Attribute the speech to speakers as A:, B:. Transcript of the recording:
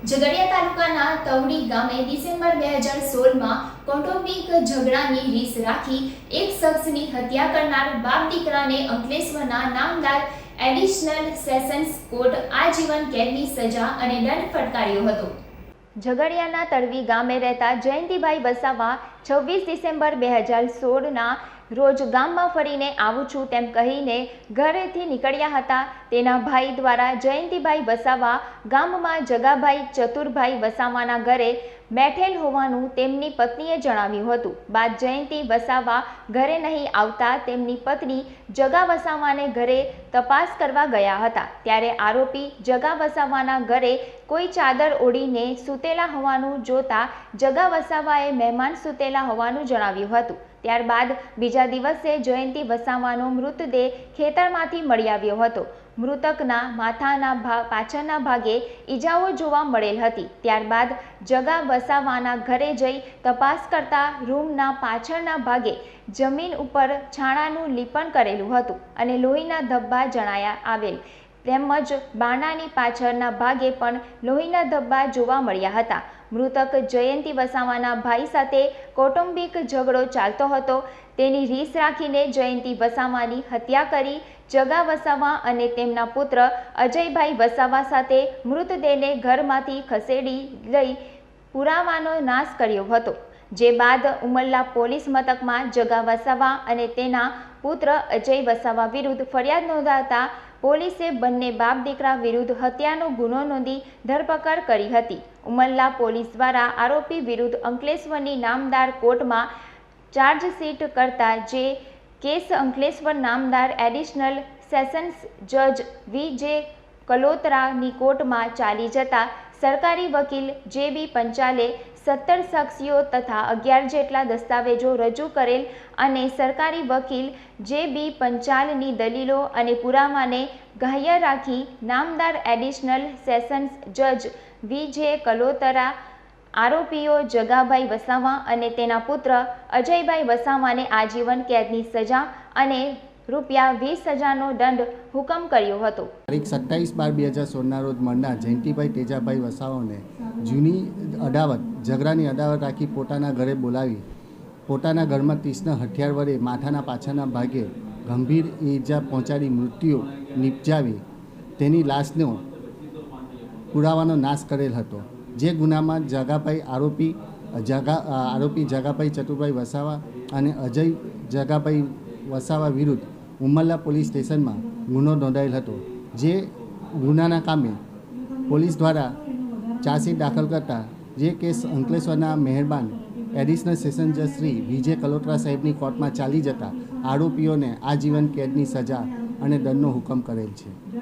A: ઝઘડિયા તાલુકાના તવડી ગામે ડિસેમ્બર બે હજાર સોળમાં કૌટુંબિક ઝઘડાની રીસ રાખી એક શખ્સની હત્યા કરનાર બાપ દીકરાને અંકલેશ્વરના નામદાર એડિશનલ સેશન્સ કોર્ટ આજીવન કેદની સજા અને દંડ ફટકાર્યો હતો. ઝઘડિયાના તળવી ગામે રહેતા જયંતિભાઈ વસાવા છવ્વીસ ડિસેમ્બર બે હજાર સોળના રોજ ગામમાં ફરીને આવું છું તેમ કહીને ઘરેથી નીકળ્યા હતા. તેના ભાઈ દ્વારા જયંતિભાઈ વસાવા, ગામમાં જગાભાઈ ચતુરભાઈ વસાવાના ઘરે બેઠેલ હોવાનું તેમની પત્નીએ જણાવ્યું હતું. બાદ જયંતિ વસાવા ઘરે નહીં આવતા તેમની પત્ની જગા વસાવાને ઘરે તપાસ કરવા ગયા હતા. ત્યારે આરોપી જગા વસાવાના ઘરે કોઈ ચાદર ઓઢીને સૂતેલા હોવાનું જોતા જગા વસાવાએ મહેમાન સૂતેલા હોવાનું જણાવ્યું હતું. ત્યારબાદ બીજા દિવસે જયંતિ વસાવાનો મૃતદેહ ખેતરમાંથી મળી આવ્યો હતો. મૃતકના માથાના ભા, પાછળના ભાગે ઈજાઓ જોવા મળેલ હતી. ત્યારબાદ જગા વસાવાના ઘરે જઈ તપાસ કરતા રૂમના પાછળના ભાગે જમીન ઉપર છાણાનું લીપણ કરેલું હતું અને લોહીના ધબ્બા જણાયા આવેલ. તેમજ બાણાની પાછળના ભાગે પણ લોહીના ધબ્બા જોવા મળ્યા હતા. મૃતક જયંતિ વસાવાના ભાઈ સાથે કૌટુંબિક ઝઘડો ચાલતો હતો. તેની રીસ રાખીને જયંતિ વસાવાની હત્યા કરી જગા વસાવા અને તેમના પુત્ર અજયભાઈ વસાવા સાથે મૃતદેહને ઘરમાંથી ખસેડી લઈ પુરાવાનો નાશ કર્યો હતો. જે બાદ ઉમલ્લા પોલીસ મથકમાં જગા વસાવા અને તેના પુત્ર અજય વસાવા વિરુદ્ધ ફરિયાદ નોંધાતા પોલીસે બંને બાપ દીકરા વિરુદ્ધ હત્યાનો ગુનો નોંધી ધરપકડ કરી હતી. ઉમલ્લા પોલીસ દ્વારા આરોપી વિરુદ્ધ અંકલેશ્વરની નામદાર કોર્ટમાં ચાર્જશીટ કરતા જે કેસ અંકલેશ્વર નામદાર એડિશનલ સેશન્સ જજ વી જે કલોતરાની કોર્ટમાં ચાલી જતા સરકારી વકીલ જે બી પંચાલે સત્તર સાક્ષીઓ તથા અગિયાર જેટલા દસ્તાવેજો રજૂ કરેલ અને સરકારી વકીલ જે બી પંચાલની દલીલો અને પુરાવાને ગ્રાહ્ય રાખી નામદાર એડિશનલ સેશન્સ જજ વી જે કલોતરા, આરોપીઓ જગાભાઈ વસાવા અને તેના પુત્ર અજયભાઈ વસાવાને આજીવન કેદની સજા અને રૂપિયા વીસ હજારનો દંડ હુકમ કર્યો હતો.
B: તારીખ સત્તાવીસ બાર બે હજાર સોળના રોજ મળનાર જયંતિભાઈ તેજાભાઈ વસાવાને જૂની અદાવત, ઝઘડાની અદાવત રાખી પોતાના ઘરે બોલાવી. પોતાના ઘરમાં તીક્ષ્ણ હથિયાર વડે માથાના પાછળના ભાગે ગંભીર ઈજા પહોંચાડી મૃત્યુ નિપજાવી. તેની લાશનો પુરાવાનો નાશ કરેલ હતો. જે ગુનામાં જગાભાઈ આરોપી, જગા, આરોપી જગાભાઈ ચતુરભાઈ વસાવા અને અજય જગાભાઈ વસાવા વિરુદ્ધ ઉમરલા પોલીસ સ્ટેશનમાં ગુનો નોંધાયેલ હતો, જે ગુનાના કામે પોલીસ દ્વારા ચાર્જશીટ દાખલ કરતા જે કેસ અંકલેશ્વરના મહેરબાન એડિશનલ સેશન જજ શ્રી વિજય કલોત્રા સાહેબની કોર્ટમાં ચાલી જતા આરોપીઓને આજીવન કેદની સજા અને દંડનો હુકમ કરેલ છે.